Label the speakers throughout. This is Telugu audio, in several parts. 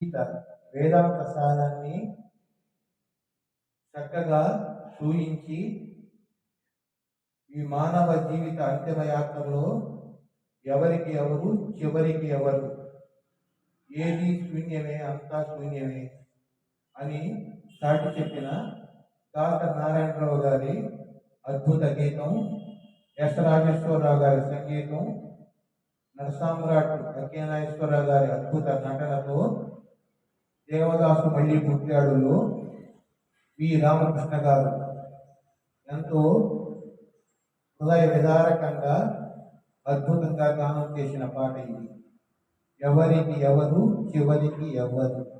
Speaker 1: వేదాంత సారాన్ని చక్కగా సూచించి ఈ మానవ జీవిత అంత్యమయాత్రలో ఎవరికి ఎవరు చివరికి ఎవరు? ఏది శూన్యమే అంతా శూన్యమే అని సాటి చెప్పిన కాక నారాయణరావు గారి అద్భుత గీతం ఎస్ రాజేశ్వరరావు గారి సంగీతం నరసామ్రాట్ అక్కేనాయేశ్వరరావు గారి అద్భుత నటనతో దేవదాసు మళ్ళీ పుట్టాడులో వి. రామకృష్ణ గారు. ఎంతో హృదయ విదారకంగా అద్భుతంగా గానం చేసిన పాట ఇది. ఎవరికి ఎవరు చివరికి ఎవరు.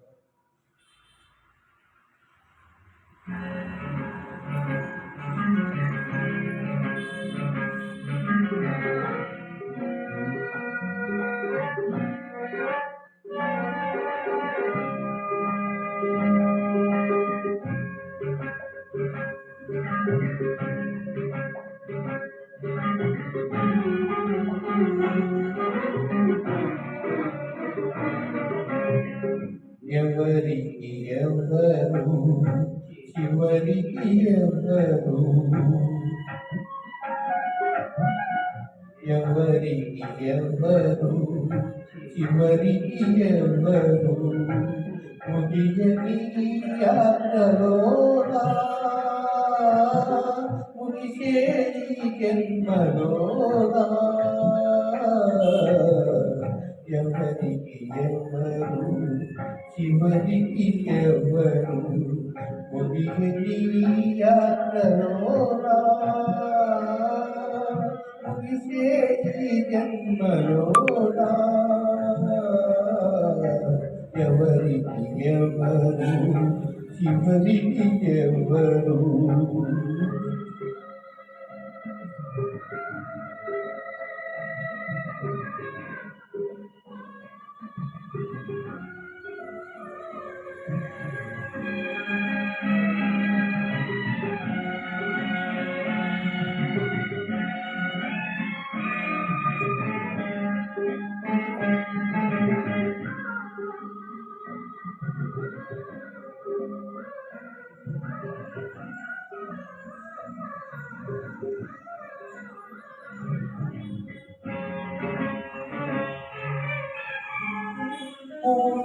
Speaker 1: ఎవరికి ఎవరు చివరికి ఎవరు ఎవరికి ఎవరు చివరికి ఎవరు ముగియని యాత్రలోనా ముగిసే జన్మలోనా ఎవరికి ఎవరు చివరికి ఎవరు ముగియని యాత్రలోనా ముగిసే జన్మలోనా ఎవరికి ఎవరు చివరికి ఎవరు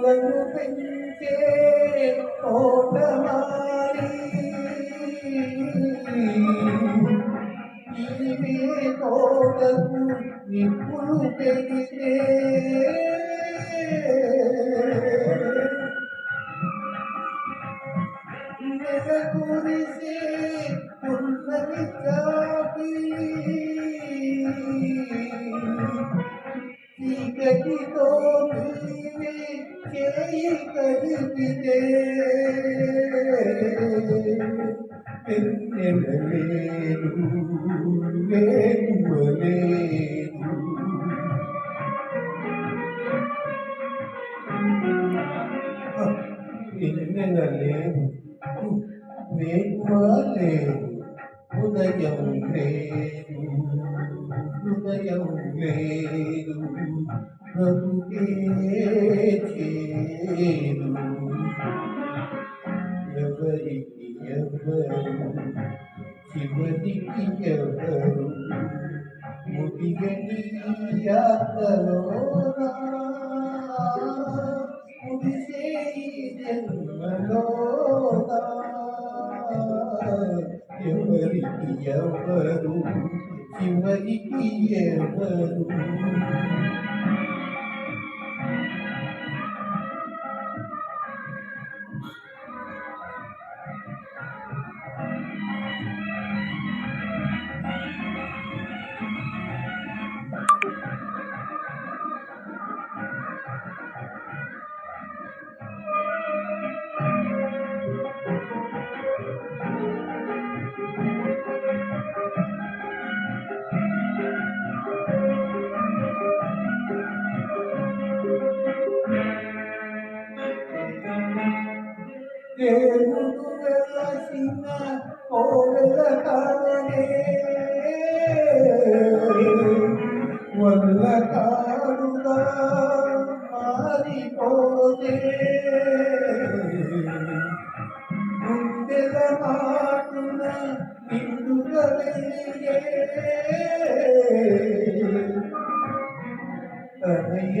Speaker 1: ಅವನು ಬೆಂಕೆ ಓಟ ಮಾಡಿ ನೀವೇ ತೋಟವು చాపి చీకటితో నీవే చేయి కలిపితే పెన్నెలలేదు వేగువలేదు వెన్నెలలేదు వేగువ లేదు ఉదయం లేదు హృదయం లేదు బ్రతుకే చేదు ఎవరికి ఎవరు చివరికి ఎవరు ముడిగని యాత్రలోనా yavaru, yuvai yavaru. దేవుడు వెలసిన కోవెల కావనే వల్ల కాడుగా మారిపోదే గుండెల మాటున నిండుగా వెలిగే ప్రణయ